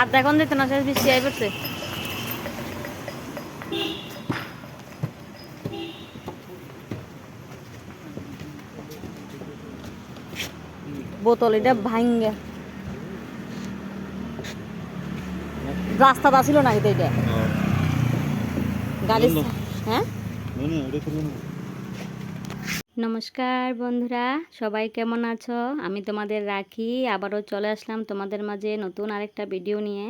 আধা দেখুন দিতে না শেষ বৃষ্টি আই পড়ছে। বোতল এটা ভাঙ্গে। রাস্তাটা ছিল না এটা? এটা গাড়ি। হ্যাঁ? নমস্কার বন্ধুরা, সবাই কেমন আছো? আমি তোমাদের রাখি, আবারও চলে আসলাম তোমাদের মাঝে নতুন আরেকটা ভিডিও নিয়ে।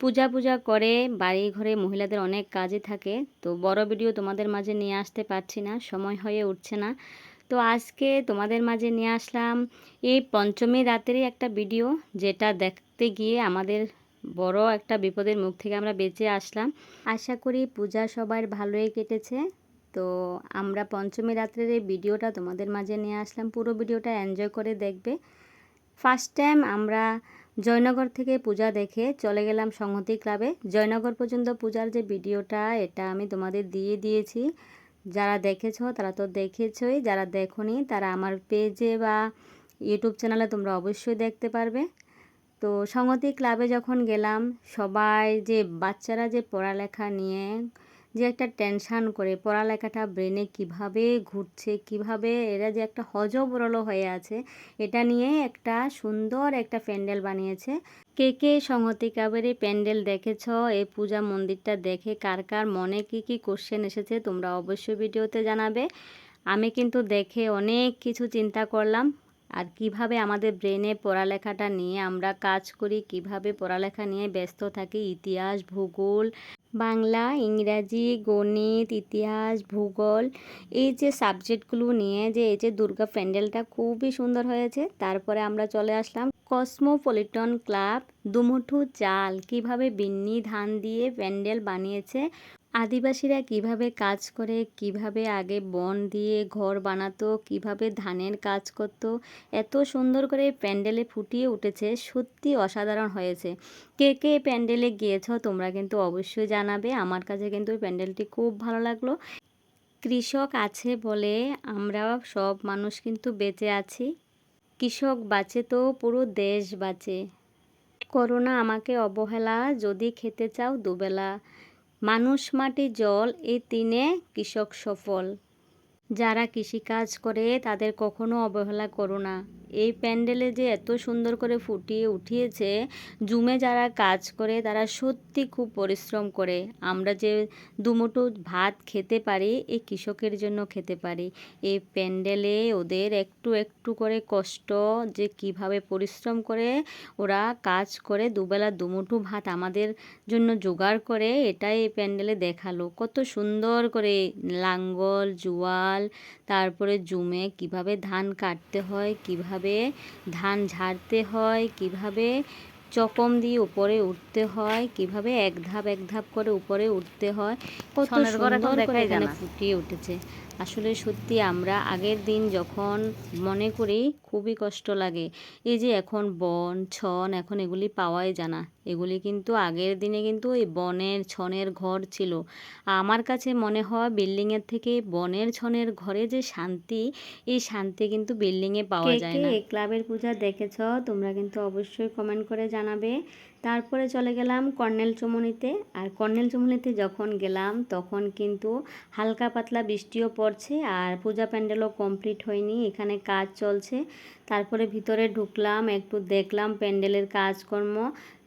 পূজা পূজা করে বাড়ি ঘরে মহিলাদের অনেক কাজই থাকে, তো বড় ভিডিও তোমাদের মাঝে নিয়ে আসতে পারছি না, সময় হয়ে উঠছে না। তো আজকে তোমাদের মাঝে নিয়ে আসলাম এই পঞ্চমী রাতেরই একটা ভিডিও, যেটা দেখতে গিয়ে আমাদের বড় একটা বিপদের মুখ থেকে আমরা বেঁচে আসলাম। আশা করি পূজা সবার ভালোই কেটেছে। তো আমরা পঞ্চমী রাত্রের এই ভিডিওটা তোমাদের মাঝে নিয়ে আসলাম। পুরো ভিডিওটা এনজয় করে দেখবে। ফার্স্ট টাইম আমরা জয়নগর থেকে পূজা দেখে চলে গেলাম সংহতি ক্লাবে জয়নগর পর্যন্ত পূজার যে ভিডিওটা, এটা আমি তোমাদের দিয়ে দিয়েছি। যারা দেখেছ, তারা তো দেখেছই। যারা দেখোনি, তারা আমার পেজে বা ইউটিউব চ্যানেলে তোমরা অবশ্যই দেখতে পারবে। তো সংহতি ক্লাবে যখন গেলাম, সবাই যে বাচ্চারা যে পড়ালেখা নিয়ে যে একটা টেনশান করে পড়ালেখাটা ব্রেনে কীভাবে ঘুরছে, কীভাবে এরা যে একটা হজবরল হয়ে আছে, এটা নিয়ে একটা সুন্দর একটা প্যান্ডেল বানিয়েছে। কে কে সংহতি ক্লাবের প্যান্ডেল দেখেছ? এই পূজা মন্দিরটা দেখে কার কার মনে কি কি কোশ্চেন এসেছে তোমরা অবশ্যই ভিডিওতে জানাবে। আমি কিন্তু দেখে অনেক কিছু চিন্তা করলাম, আর কীভাবে আমাদের ব্রেনে পড়ালেখাটা নিয়ে আমরা কাজ করি, কীভাবে পড়ালেখা নিয়ে ব্যস্ত থাকি, ইতিহাস, ভূগোল বাংলা, ইংরাজি, গণিত, ইতিহাস, ভূগোল, এই যে সাবজেক্টগুলো নিয়ে যে এই যে দুর্গা প্যান্ডেলটা খুবই সুন্দর হয়েছে। তারপরে আমরা চলে আসলাম কসমোপলিটন ক্লাব, দুমুঠু চাল কীভাবে বিন্নি ধান দিয়ে প্যান্ডেল বানিয়েছে আদিবাসীরা কীভাবে কাজ করে, কীভাবে আগে বন দিয়ে ঘর বানাতো, কীভাবে ধানের কাজ করত, এত সুন্দর করে প্যান্ডেলে ফুটিয়ে উঠেছে, সত্যি অসাধারণ হয়েছে। কে কে প্যান্ডেলে গিয়েছ তোমরা কিন্তু অবশ্যই জানাবে, আমার কাছে কিন্তু এই প্যান্ডেলটি খুব ভালো লাগল। কৃষক আছে বলে আমরা সব মানুষ কিন্তু বেঁচে আছি। কৃষক বাঁচে তো, পুরো দেশ বাঁচে। করোনা আমাকে অবহেলা, যদি খেতে চাও দুবেলা। মানুষ মাটি জল এই তিনে কৃষক সফল। যারা কৃষিকাজ করে তাদের কখনো অবহেলা করো না। এই প্যান্ডেলে যে এত সুন্দর করে ফুটিয়ে উঠিয়েছে, জুমে যারা কাজ করে তারা সত্যি খুব পরিশ্রম করে। আমরা যে দুমুঠো ভাত খেতে পারি এই কৃষকের জন্য খেতে পারি। এই প্যান্ডেলে ওদের একটু একটু করে কষ্ট যে কীভাবে পরিশ্রম করে ওরা কাজ করে, দুবেলা দুমুঠো ভাত আমাদের জন্য জোগাড় করে, এটাই এই প্যান্ডেলে দেখাল। কত সুন্দর করে লাঙ্গল, জুয়াল, তারপরে জুমে কীভাবে ধান কাটতে হয়, কীভাবে ধান ঝাড়তে হয় কীভাবে? চকম দিয়ে উপরে উঠতে হয় কীভাবে? এক ধাপ এক ধাপ করে উপরে উঠতে হয়। কত সুন্দর করে এখানে ফুটিয়ে উঠেছে। আসলে সত্যি আমরা আগের দিন যখন মনে করি খুবই কষ্ট লাগে এই যে এখন বন ছন এখন এগুলি পাওয়াই জানা এগুলি কিন্তু আগের দিনে কিন্তু এই বনের ছনের ঘর ছিল। আমার কাছে মনে হয় বিল্ডিংয়ের থেকে বনের ছনের ঘরে যে শান্তি এই শান্তি কিন্তু বিল্ডিংয়ে পাওয়া যায় না। এই ক্লাবের পূজা দেখেছ? তোমরা কিন্তু অবশ্যই কমেন্ট করে জানাবে। তারপরে চলে গেলাম কর্নেল চমনিতে। আর কর্নেল চমনিতে যখন গেলাম, তখন কিন্তু হালকা পাতলা বৃষ্টিও পড়ছে আর পূজা প্যান্ডেলও কমপ্লিট হয়নি, এখানে কাজ চলছে। তারপরে ভিতরে ঢুকলাম, একটু দেখলাম প্যান্ডেলের কাজকর্ম।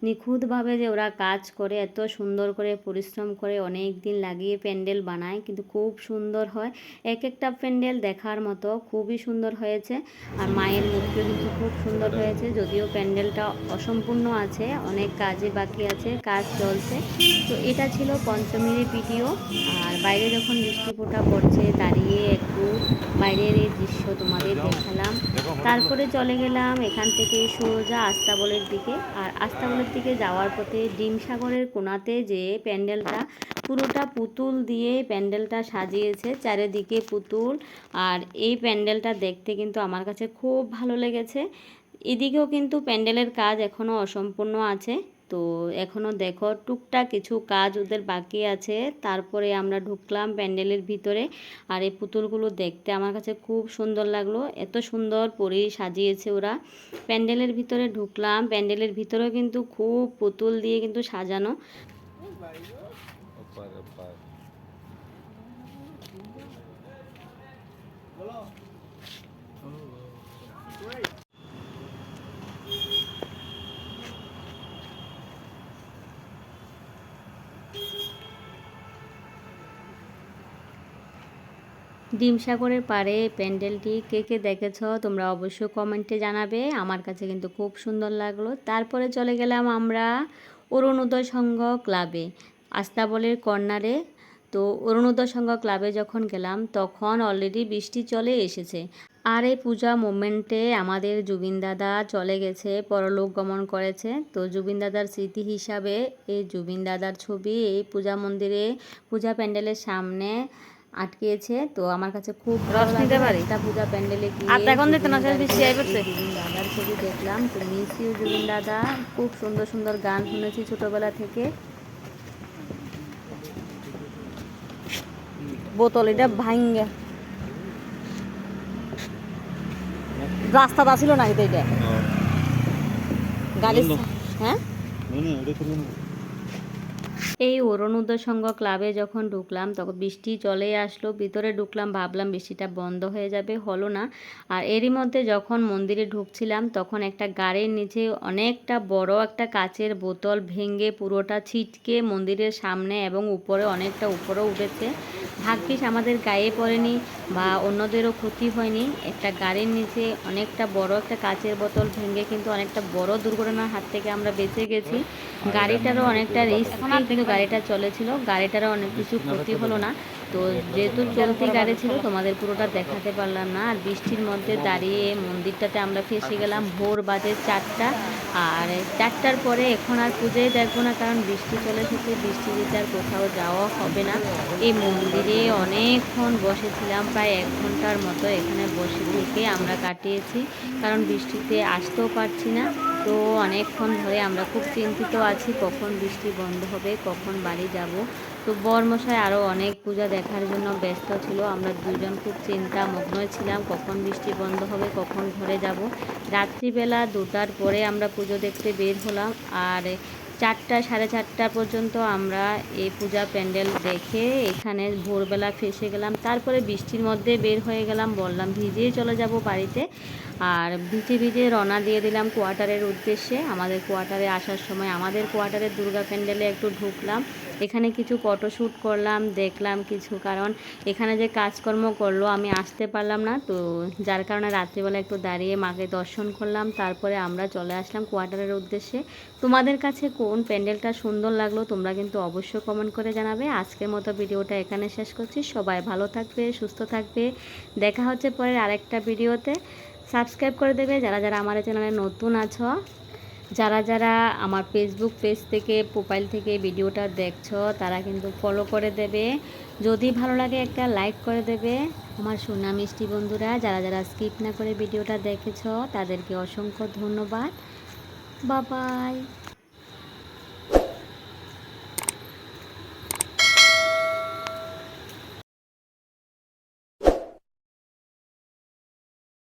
নিখুঁতভাবে যে ওরা কাজ করে এত সুন্দর করে পরিশ্রম করে অনেক দিন লাগিয়ে প্যান্ডেল বানায় কিন্তু খুব সুন্দর হয়। এক একটা প্যান্ডেল দেখার মতো খুবই সুন্দর হয়েছে। আর মায়ের মূর্তিও কিন্তু খুব সুন্দর হয়েছে যদিও প্যান্ডেলটা অসম্পূর্ণ আছে অনেক কাজে বাকি আছে কাজ চলছে। তো এটা ছিল পঞ্চমীর ভিডিও। আর বাইরে যখন বৃষ্টি ফোটা পড়ছে দাঁড়িয়ে একটু বাইরের এই দৃশ্য তোমাদের দেখালাম। তারপরে চলে গেলাম এখান থেকে সোজা আস্তাবলের দিকে। আর আস্তাবলের দিকে যাওয়ার পথে ডিমসাগরের কোনাতে যে প্যান্ডেলটা, পুরোটা পুতুল দিয়ে প্যান্ডেলটা সাজিয়েছে চারিদিকে পুতুল। আর এই প্যান্ডেলটা দেখতে কিন্তু আমার কাছে খুব ভালো লেগেছে। এদিকেও কিন্তু প্যান্ডেলের কাজ এখনও অসম্পূর্ণ আছে। তো এখনও দেখো টুকটা কিছু কাজ ওদের বাকি আছে। তারপরে আমরা ঢুকলাম প্যান্ডেলের ভিতরে। আর এই পুতুলগুলো দেখতে আমার কাছে খুব সুন্দর লাগল। এত সুন্দর পরে সাজিয়েছে ওরা। প্যান্ডেলের ভিতরে ঢুকলাম। প্যান্ডেলের ভিতরেও কিন্তু খুব পুতুল দিয়ে কিন্তু সাজানো। ডিমসাগরের পাড়ে প্যান্ডেলটি কে কে দেখেছ তোমরা অবশ্যই কমেন্টে জানাবে। আমার কাছে কিন্তু খুব সুন্দর লাগল। তারপরে চলে গেলাম আমরা অরুণোদয় সংঘ ক্লাবে, আস্তাবলের কর্নারে। তো অরুণোদয় সংঘ ক্লাবে যখন গেলাম তখন অলরেডি বৃষ্টি চলে এসেছে। আর এই পূজা মোমেন্টে আমাদের জুবিন দাদা চলে গেছে, পরলোক গমন করেছে। তো জুবিন দাদার স্মৃতি হিসাবে এই জুবিন দাদার ছবি এই পূজা মন্দিরে, পূজা প্যান্ডেলের সামনে আটকিয়েছে তো আমার কাছে খুব ভালো লাগে পারি? একটা পূজা প্যান্ডেলে এখন দিতে না, দাদার- ছবি দেখলাম তো মিস ইউ জুবিন দাদা খুব সুন্দর সুন্দর গান শুনেছি ছোটবেলা থেকে। বোতল এটা ভাঙ্গে। রাস্তাটা ছিল না এটা গাড়ি হ্যাঁ? এই অরুণোদয় সংঘ ক্লাবে যখন ঢুকলাম, তখন বৃষ্টি চলে আসলো। ভিতরে ঢুকলাম, ভাবলাম বৃষ্টিটা বন্ধ হয়ে যাবে, হলো না। আর এরই মধ্যে যখন মন্দিরে ঢুকছিলাম, তখন একটা গাড়ির নিচে অনেকটা বড় একটা কাচের বোতল ভেঙে পুরোটা ছিটকে মন্দিরের সামনে এবং উপরে অনেকটা উপরেও উঠেছে। ভাগ্যিস আমাদের গায়ে পড়েনি বা অন্যদেরও ক্ষতি হয়নি। একটা গাড়ির নিচে অনেকটা বড় একটা কাচের বোতল ভেঙে কিন্তু অনেকটা বড় দুর্ঘটনার হাত থেকে আমরা বেঁচে গেছি। গাড়িটারও অনেকটা রিস্ক কিন্তু গাড়িটা চলেছিল। গাড়িটারও অনেক কিছু ক্ষতি হলো না। তো যেহেতু চলতি গাড়ি ছিল, তোমাদের পুরোটা দেখাতে পারলাম না। আর বৃষ্টির মধ্যে দাঁড়িয়ে মন্দিরটাতে আমরা ফেসে গেলাম ভোর বাজে চারটা। আর চারটার পরে এখন আর পুজোই দেখব না, কারণ বৃষ্টি চলে এসেছে। বৃষ্টি যেতে আর কোথাও যাওয়া হবে না। এই মন্দিরে অনেকক্ষণ বসেছিলাম, প্রায় এক ঘণ্টার মতো এখানে বসে থেকে আমরা কাটিয়েছি। কারণ বৃষ্টিতে আসতেও পারছি না। তো অনেকক্ষণ ধরে আমরা খুব চিন্তিত আছি, কখন বৃষ্টি বন্ধ হবে, কখন বাড়ি যাব। তো বরমশাই আরও অনেক পূজা দেখার জন্য ব্যস্ত ছিল। আমরা দুজন খুব চিন্তা মগ্নই ছিলাম, কখন বৃষ্টি বন্ধ হবে, কখন ঘরে যাব। রাত্রিবেলা দুটার পরে আমরা পুজো দেখতে বের হলাম আর চারটা, সাড়ে চারটা পর্যন্ত আমরা এই পূজা প্যান্ডেল দেখে এখানে ভোরবেলা ফেসে গেলাম। তারপরে বৃষ্টির মধ্যে বের হয়ে গেলাম, বললাম ভিজেই চলে যাব বাড়িতে। আর ভিজে ভিজে রওনা দিয়ে দিলাম কোয়ার্টারের উদ্দেশ্যে। আমাদের কোয়ার্টারে আসার সময় আমাদের কোয়ার্টারের দুর্গা প্যান্ডেলে একটু ঢুকলাম। এখানে কিছু ফটোশ্যুট করলাম, দেখলাম কিছু কারণ। এখানে যে কাজকর্ম করল, আমি আসতে পারলাম না। তো যার কারণে রাত্রিবেলা একটু দাঁড়িয়ে মাকে দর্শন করলাম। তারপরে আমরা চলে আসলাম কোয়ার্টারের উদ্দেশ্যে। তোমাদের কাছে কোন প্যান্ডেলটা সুন্দর লাগল, তোমরা কিন্তু অবশ্যই কমেন্ট করে জানাবে। আজকের মতো ভিডিওটা এখানে শেষ করছি। সবাই ভালো থাকবে, সুস্থ থাকবে। দেখা হচ্ছে পরের আরেকটা ভিডিওতে। সাবস্ক্রাইব করে দেবে যারা যারা আমার চ্যানেলে নতুন আছো। যারা যারা আমার ফেসবুক পেজ থেকে প্রোফাইল থেকে ভিডিওটা দেখছ, তারা কিন্তু ফলো করে দেবে। যদি ভালো লাগে একটা লাইক করে দেবে আমার সুনাম মিষ্টি বন্ধুরা। যারা যারা স্কিপ না করে ভিডিওটা দেখেছ, তাদেরকে অসংখ্য ধন্যবাদ। বাবাই